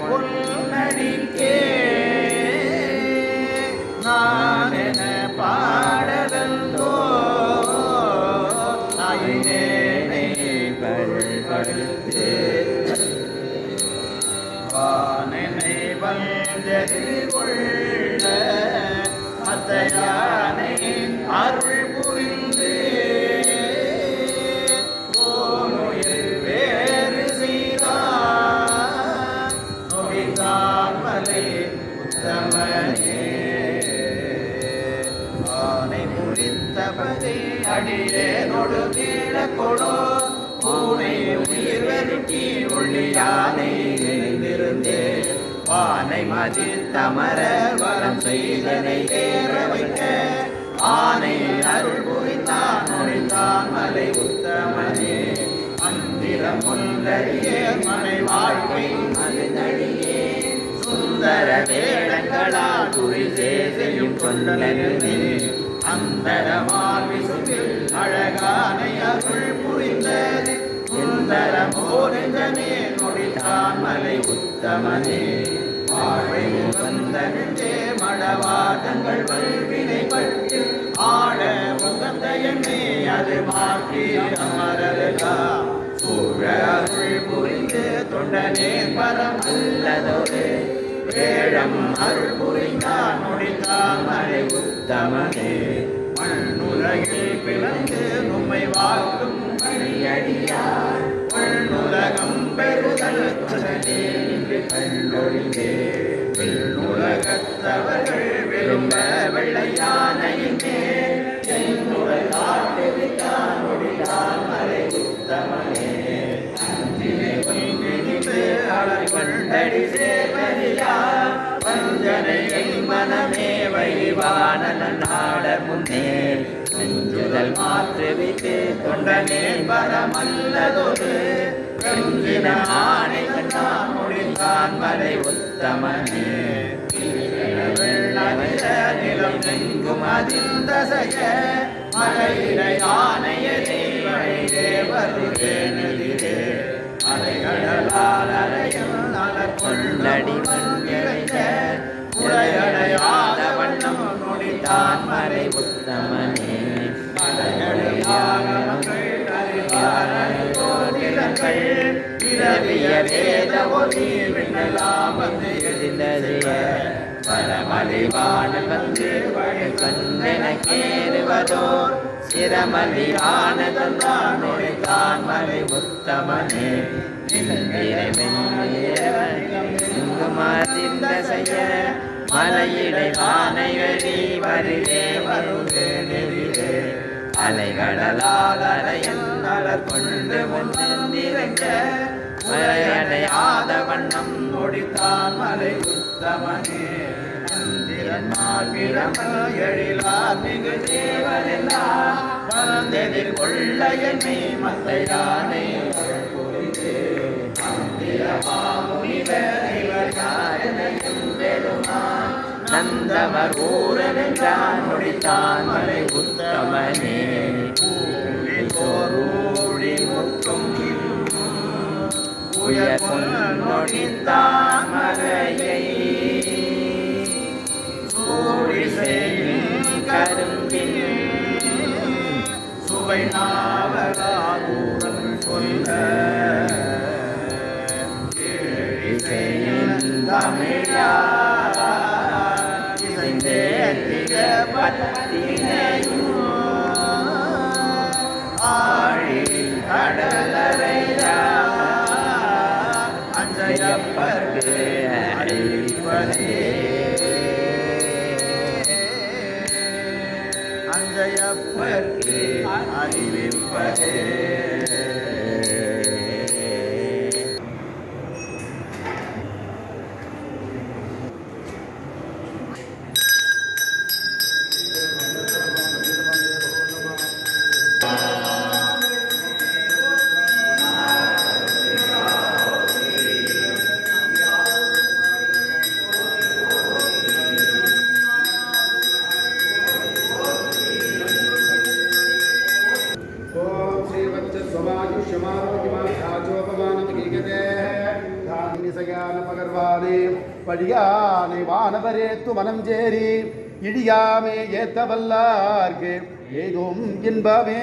பொன்னடிக்கே நான் என பாடலந்தோ நாயினேனை பழுபடுத்து வானனை வந்தது கொள்ள மத்தையானை முடித்தபதே அடியே நொடு கீழ கொடோ. பூனை உயிர் வெறுக்கி ஒள்ளியானை நினைந்திருந்தே பானை மதி தமர வரம் செய்தனை ஏற வைக்க ஆனை அருள் புரிந்தான் நுழைந்தான் மலை உத்தமனே. மந்திரம் ஒன்றறியே மனை வாழ்க்கை மனிதழியே சுந்தர வேடங்களால் குறி செய்யும் கொண்டனே. அந்தரமால் மலை உத்தமனே வாழை உகந்தனே மடவாதங்கள் வல்வினை பட்டு ஆட உகந்த எண்ணே அது மாற்றி அமரலா சூழ அருள் புரிந்து தொண்டனே பரம் அல்லதொரு. வேடம் அருள் புரிந்தான் முடித்தான் மலை உத்தமனே. விண்ணுலகத்தவர்கள் விரும்ப வெள்ளையானையினே என்னுடைய காட்டு விட்டான் முடித்தான் மலை. உத்தமனே அன்பினை ஒன்றிணைந்து அலர் கொண்டடி சேவரியா வஞ்சனையை மனமே வழிவான நாட முன்னே செஞ்சுதல் மாற்றுவித்து தொண்டனே பரமல்லதொரு ஆணை கண்டான் முடிந்தான் மலை. உத்தமனே வெள்ளமிட நிலம் எங்கும் அதிர்ந்தசைய மலையிலை ஆணையரே வழியே வருகேனெதிரே அலைகடலால் அலையும் நலர் கொண்டடி மண்ணிறைக்க உரையடையாத வண்ணம் நொடித்தான் மறை உத்தமனே மலையடையாத மக்கள் அறிவாரணி போதிலங்கள் இரவிய வேத ஒளி விண்ணலாம் வந்து பரமலிவான வந்து வழி கண்ணெனக்கேறுவதோர் சிரமலிவான தந்தான் நொடித்தான் மலை உத்தமனே செய்ய மலையிடை ஆனையடி வருகே வருகே நெறியே அலைகடலால் அலையல் நலர் கொண்டு முன்னிறங்க மலையடையாத வண்ணம் முடித்தான் மலை உத்தமனே சந்திரன்மால் பிரமல் எழிலார் தேவரெல்லாம் வந்தெதிர் கொள்ள என்னை மத்த நந்தமர் ஊரனென்றான் முடித்தான் மலை உத்தமனே ஊழி முற்றும் உயர் நொடித்தான் மலையை கரும்பின் சுவை நாவலாதூரன் சொல்ல தமிழா கடலரையா அஞ்சையப்பர்க்கு அறிவிப்பதே அஞ்சையப்பர்க்கு அறிவிப்பதே. ஞான பகர்வானே வழியானை வானவரேத்து மனம் சேரி இடியாமே ஏத்தவல்லார்க்கு ஏதும் இன்பமே.